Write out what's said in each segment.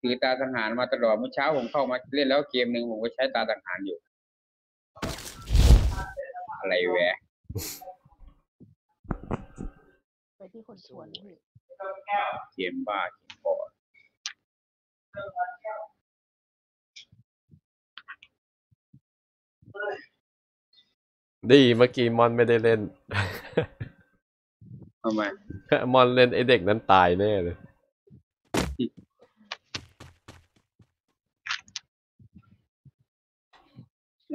ถือตาสังหารมาตลอดเมื่อเช้าผมเข้ามาเล่นแล้วเกมหนึ่งผมก็ใช้ตาสังหารอยู่ อะไรแหวะไปที่คนชวนพี่เกมบ้าเกมบอดดีเมื่อกี้มอนไม่ได้เล่น ทำไม มอนเล่นไอเด็กนั้นตายแน่เลย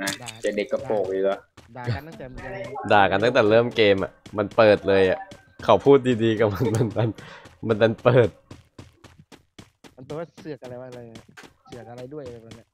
นะจะเด็กกระโปรงอีกเหรอด่ากันตั้งแต่มันยังด่ากันตั้งแต่เริ่มเกมอะ มันเปิดเลยอะ เขาพูดดีๆกับมันมันดันมันดันเปิด มันตัวว่าเสือกอะไรวะอะไรเนี่ยเสือกอะไรด้วยอะไรแบบเนี้ย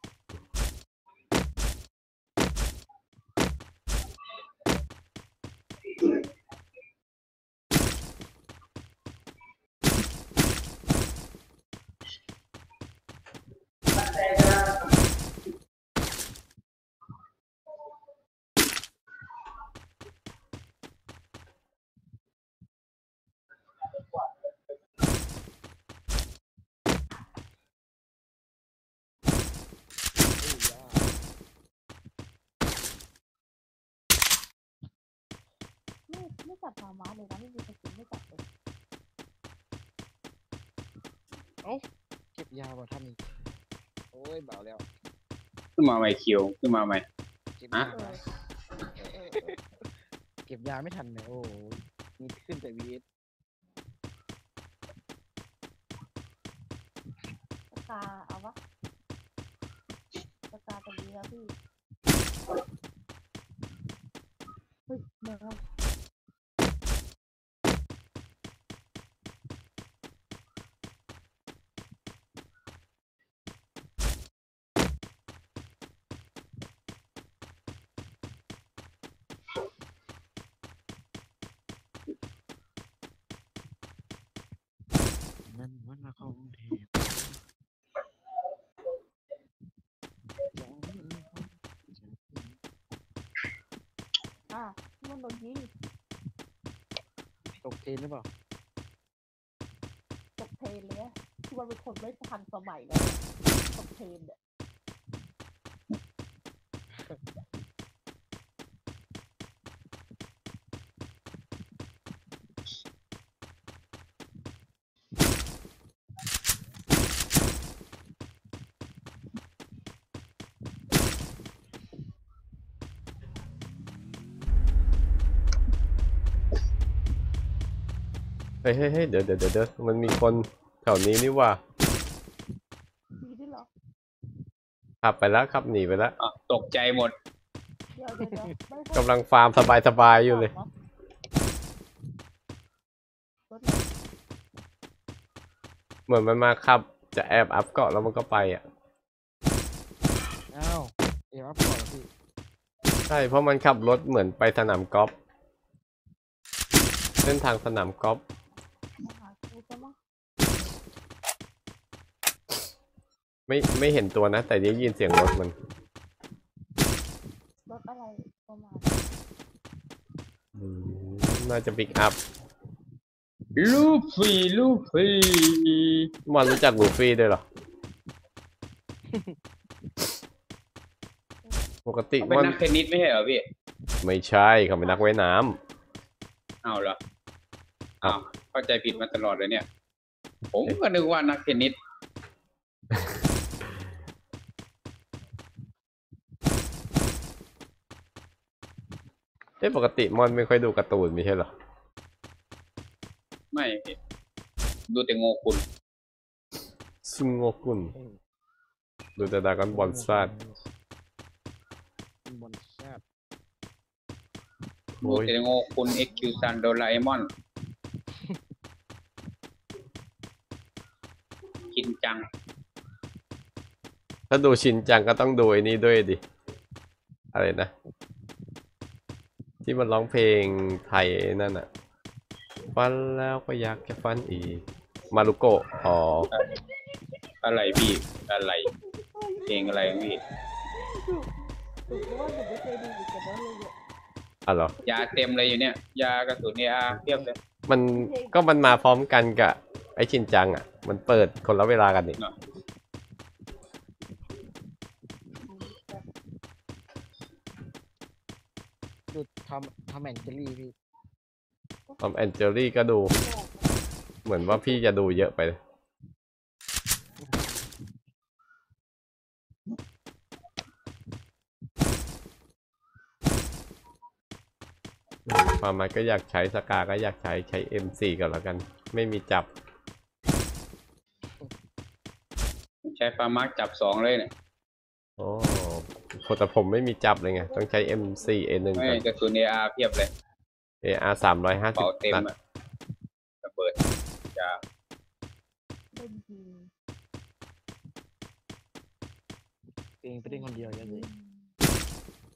ไม่ไม่จับมาม้าเลยนะไม่มีสกินไม่จับเลยเก็บยาวกว่าท่านอีกโอ้ยเบาแล้วขึ้นมาใหม่คิวขึ้นมาใหม่ เก็บฮะยาเอมาอเออเออเออเก็บยาไม่ทันเลยโอ้โหมีขึ้นแต่วีเอสสกาเอาวะสกาตรงนี้แล้วพี่เฮ้ยแม วนั่นวันละของเทพอะมันโดนยิงตกเทรนหรือเปล่าตกเทรนเลยอะที่วันเป็นคนไม่ทันสมัยเลยตกเทรนเนี่ย เฮ้ยเฮ้ยเฮ้ยเดี๋ยวเดี๋ยวเดี๋ยวเดี๋ยวมันมีคนแถวนี้นี่ว่าดีด้วยเหรอขับไปแล้วขับหนีไปแล้วอะตกใจหมดเดี๋ยวเดี๋ยวเดี๋ยวไม่ใช่กำลังฟาร์มสบายๆอยู่เลยรถไหนเหมือนมันมาขับ จะแอบอัพเกาะแล้วมันก็ไปอะ อ้าวเอ็มอัพก่อนเหรอพี่ใช่เพราะมันขับรถเหมือนไปสนามกอล์ฟเส้นทางสนามกอล์ฟ มาหากูซะมั้ง ไม่ไม่เห็นตัวนะ แต่ได้ยินเสียงรถมันรถอะไรประมาณอืมน่าจะปิกอัพ ลูฟี่ ลูฟี่มอนรู้จักลูฟี่ด้วยเหรอ ปกติเป็นมอนนักเทนนิสไม่ใช่เหรอพี่ ไม่ใช่เขาเป็นนักว่ายน้ำ เอาเหรออ้าวเข้าใจผิดมาตลอดเลยเนี่ย ผมก็นึกว่านักเทนนิส เอ้ปกติมอนไม่ค่อยดูการ์ตูนไม่ใช่เหรอ ไม่พี่ดูแต่โงกุลซุงโงกุนดูแต่ดรากันบอลซาดบอลซาดโอ้ดูยแต่โงกุลเอ็กคิวซันโดราเอมอน กินจัง ถ้าดูชินจังก็ต้องดูไอ้นี้ด้วยดิ อะไรนะ ที่มันร้องเพลงไทยนั่นอะฟันแล้วก็อยากจะฟันอีก มารุโกะอ๋ออะไรพี่อะไรเพลงอะไรของพี่ถูกเพราะว่าหนูไม่เคยดูเหมือนกันนะเลยเนี่ยอ๋อเหรอยาเต็มเลยอยู่เนี่ย ยากระสุนยาเทียบเลยมันก็มันมาพร้อมกันกับไอชินจังอะมันเปิดคนละเวลากันนี่ ดทำทำแอนเจลี่พี่ทอมแอนเจอรี่ก็ดู เหมือนว่าพี่จะดูเยอะไปเลยฟาร์มาก็อยากใช้สกาก็อยากใช้ใช้ M4 ก่อนแล้วกัน ไม่มีจับ ใช้ปลามาร์กจับสองเลยเนี่ย โอ้ แต่ผมไม่มีจับเลยไง ต้องใช้ M4 A1 ไม่ก่อน กระสุนเออาร์เพียบเลย AR สามร้อยห้าสิเป่าบเต็มนัดอะระเบิดจะเป็นจริงเองไปเล่นคนเดียวเยอะเลย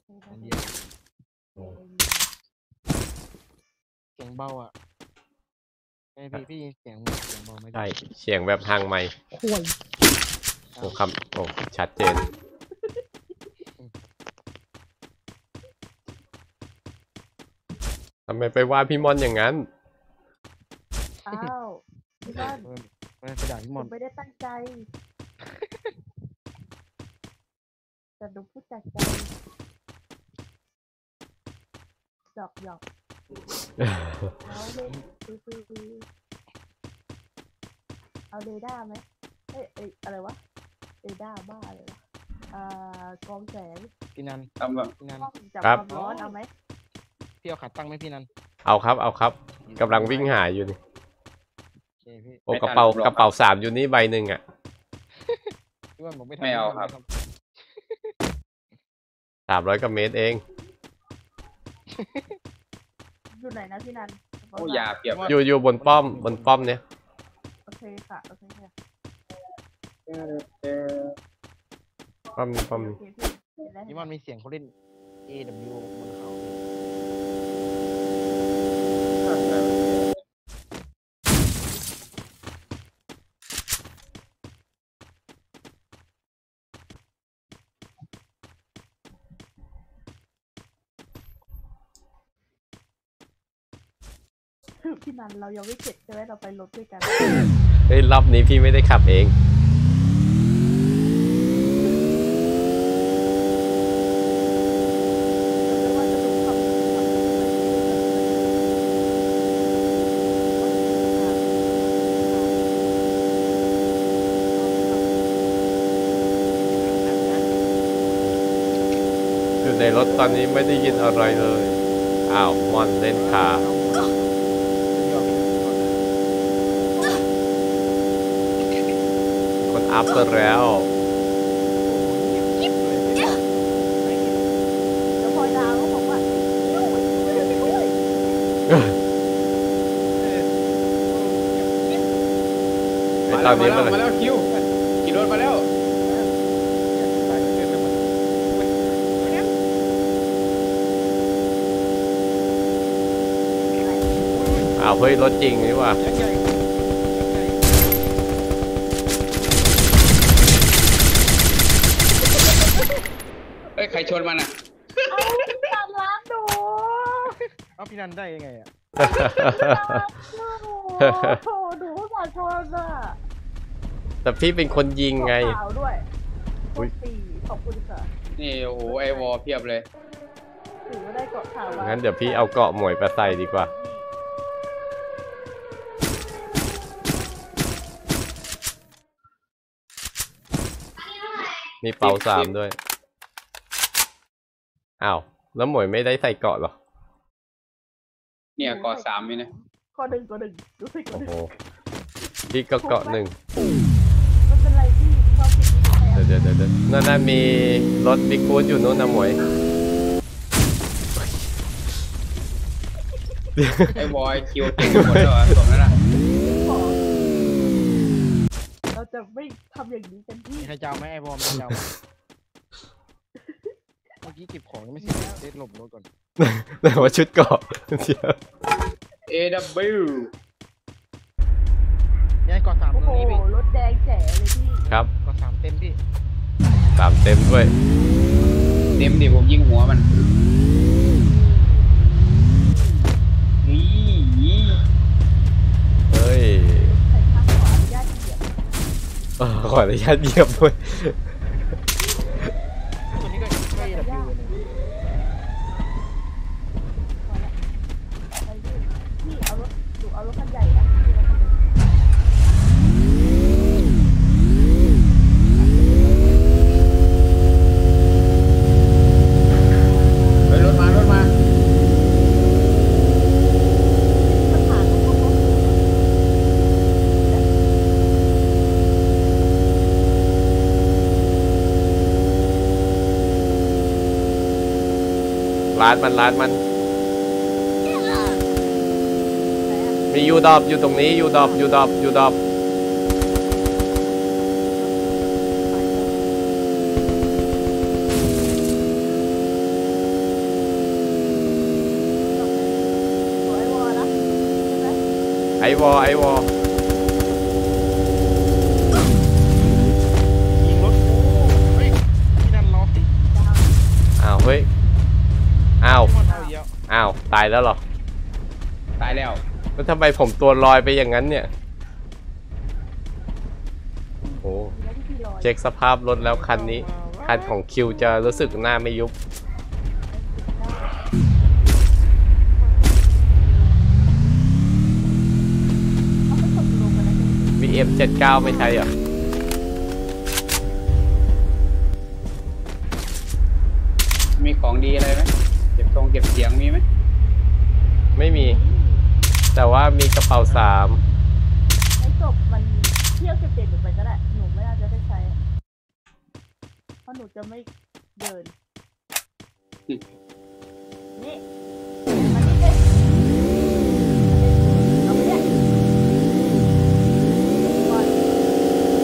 อืมคนเดียวเสียงเบาอะไอพี่พี่เสียงเสียงเบาไหมใช่เสียงแบบทางไมค์ห่วยโอ้คำโอ้ชัดเจน ทำไมไปว่าพี่มอนอย่างนั้น อ้าวพี่บ้านมันมันไปด่าพี่ผมอนมไม่ได้ตั้งใจ แต่ดูพูดจากใจหยอกหยอกแล้วเล่นซื้อซื้อซื้อเอาเรดาร์ไหมเอ้ยเอ้ยอะไรวะเรดาร์บ้าเลยวะอ่ากองแสงพี่นันทำแบบพี่นัน กล้องจับครับความร้อนเอาไหม พี่เอาขาตั้งไหมพี่นันเอาครับ เอาครับกำลังวิ่งหาอยู่นี่โอเคพี่โอ้กระเป๋ากระเป๋าสามอยู่นี่ใบหนึ่งอะพี่วันผมไม่ทำไม่เอาครับ สามร้อยกว่าเมตรเอง อยู่ไหนนะพี่นันโอ้ยาเพียบอยู่อยู่บนป้อมบนป้อมเนี่ยโอเคค่ะโอเคค่ะป้อมนี้ป้อมโอนี้เคพี่เห็นแล้วพี่วันมีเสียงเขาเล่น AW บนเขา พี่นันเรายังไม่เสร็จใช่ไหมเราไปรถด้วยกัน เฮ้ยรอบนี้พี่ไม่ได้ขับเอง ไม่ว่าจะดูความความอยู่ ในรถตอนนี้ไม่ได้ยินอะไรเลย อ้าวมอนเล่นคาคนอัพไปแล้ว แล้วพอดาวก็บอกว่าช่วยช่วยไอตอนนี้มามันแล้วมาแล้วคิวขี่รถมาแล้ว อ้าว เฮ้ยรถจริงนี่ว่ะเอ้ยใครชนมันอะเอาตามร้านดูเอาพี่นันได้ยังไงอะตามดูโถดูสาชนอะแต่พี่เป็นคนยิงไงขาวด้วยอุ๊ยสี่ขอบคุณค่ะนี่โอ้โหไอวอลเพียบเลยถือว่าได้เกาะขาวมางั้นเดี๋ยวพี่เอาเกาะหมวยไปใส่ดีกว่า มีเป่าสามด้วย อ้าว แล้วหมวยไม่ได้ใส่เกาะเหรอ เนี่ยกอสามนี่นะข้อหนึ่งข้อหนึ่งรู้สึกข้อโอ้หนึ่งโหพี่ก็เกาะหนึ่งมันเป็นไรที่ชอบผิดที่แพ้เดี๋ยวเดี๋ยวเดี๋ยวนั่นน่ะมีรถบิ๊กฟูดอยู่นู้นนะหมวยไอวอลคิวเก่งหมดแล้วอะตรงนั้นอะ บอกเรา จะไม่ทำอย่างนี้กันที่มีใครจะเอาไหมไอ้บอมมีใครจะเอาไหมเมื่อกี้เก็บของยังไม่เสร็จเด็ดหลบรถก่อน แต่ว่าชุดเกาะเดี๋ยวเอวย้ายก่อนสามตโอ้รงโหนี้พี่รถแดงแจ๋เลยพี่ครับก่อนสามเต็มพี่ สามเต็มด้วย เต็มดิผมยิงหัวมันนี่ เฮ้ย ใส่ข้างขวาอนุญาตเหยียบ เออขออนุญาตเหยียบด้วย ตัวนี้ก็ก็ AW เลย ลา ดมันลาดมันไหนอะมียูดอบอยู่ตรงนี้ยูดอบยูดอบยูดอบสวยวอนะใช่ไหมไอวอไอวอ ตายแล้วเหรอ ตายแล้ว แล้วทำไมผมตัวลอยไปอย่างนั้นเนี่ย โอ้แล้วที่พี่ลอยเช็คสภาพรถแล้วคันนี้ คันของคิวจะรู้สึกหน้าไม่ยุบเอาไปตกลงกันแล้วกัน VM 79ไม่ใช่เหรอมีของดีอะไรไหมเก็บทรงเก็บเสียงมีไหม ไม่มี แต่ว่ามีกระเป๋าสามไอ้ศพมันเที่ยวเก็บเด็กหนูไปก็ได้ หนูไม่น่าจะได้ใช้อะเพราะหนูจะไม่เดิน นี่มานี่เลยเอาไปเนี่ยก่อน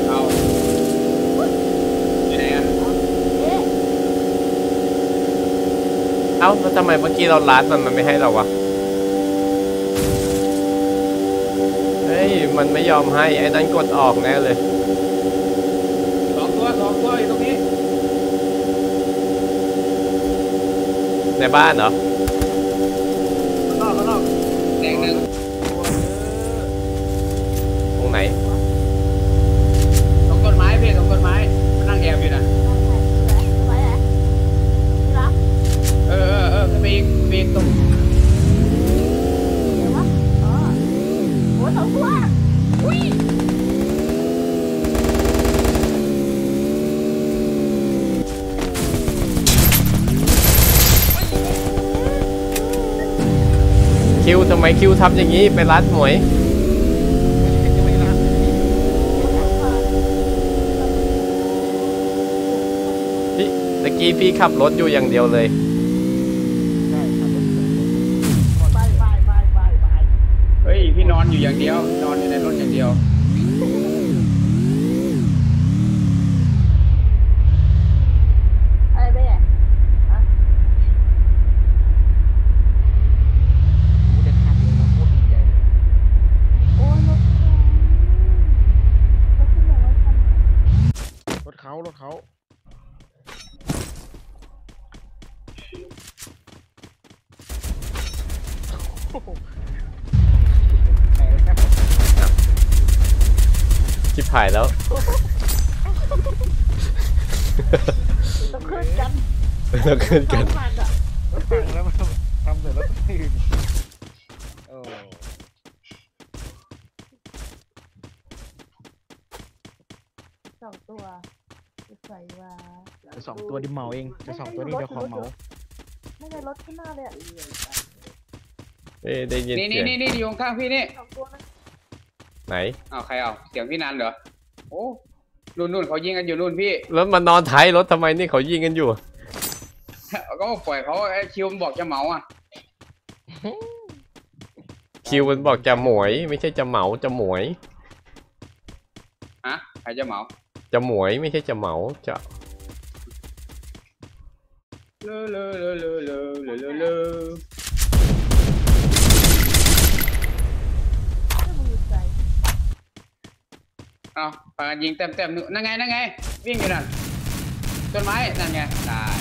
เอาอยู่ไหนอะเอ๊ะ เอ้าแล้วทำไมเมื่อกี้เราลัดมันมันไม่ให้เราวะ ไม่ยอมให้ไอ้นั้นกดออกแน่เลยสองตัวสองตัวอยู่ตรงนี้ ในบ้านเหรอข้างนอกข้างนอกแดงหนึ่งตรงไหน ตรงต้นไม้พี่ตรงต้นไม้นั่งแอบอยู่นะไปไหนที่รักเออเออเออขึ้นไปอีกขึ้นไปอีกตรงเดี๋ย คิวทำไมคิวทำอย่างนี้ ไปรัดหมวยพี่ตะกี้พี่ขับรถอยู่อย่างเดียวเลย อนอยู่อย่างเดียว นอนอยู่ในรถอย่างเดียว อะไรไปอะฮะกูจะขับเลยนะโคตรดีใจเลยโอ้ยรถรถที่ไหนวะคันรถเขารถเขาโอ้โหแหมแค่ ชิบหายแล้ว ต้องขึ้นกันเราขึ้นกันสองคันอะรถพังแล้วมันทำแต่รถอื่นโอ้สองตัวจะใส่ว่าจะสองตัวดิเหมาเองจะสองตัวนี้เดี๋ยวขอเหมาไม่ใช่รถข้างหน้าเลยอะเอ้ยได้ยินนี่เสีนี่ยงนี่นี่อยู่ข้างๆพี่นี่สองตัวนะ ไหนอ้าวใครเอาเสียงพี่นันเหรอโอ้นู่นนู่นเขายิงกันอยู่นู่นพี่รถมานอนท้ายรถทำไมนี่เขายิงกันอยู่ก็ปล่อยเขาไอ้คิวมันบอกจะเหมาอะคิวมันบอกจะหมวย ไม่ใช่จะเหมาจะหมวยฮะใครจะเหมาจะหมวยไม่ใช่จะเหมาจะเลอเลอเลอเลอเลอเลอเลอเลอ ไม่มือใส่ เอาปากันยิงเต็มเต็มๆนั่นไงนั่นไง วิ่งอยู่นั่นต้นไม้นั่นไงตาย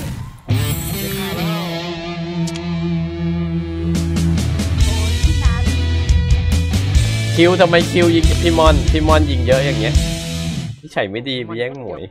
คิวทำไมคิวยิงพี่มอนพี่มอนยิงเยอะอย่างเงี้ยพี่ไฉไม่ดีไปแย่งหมวย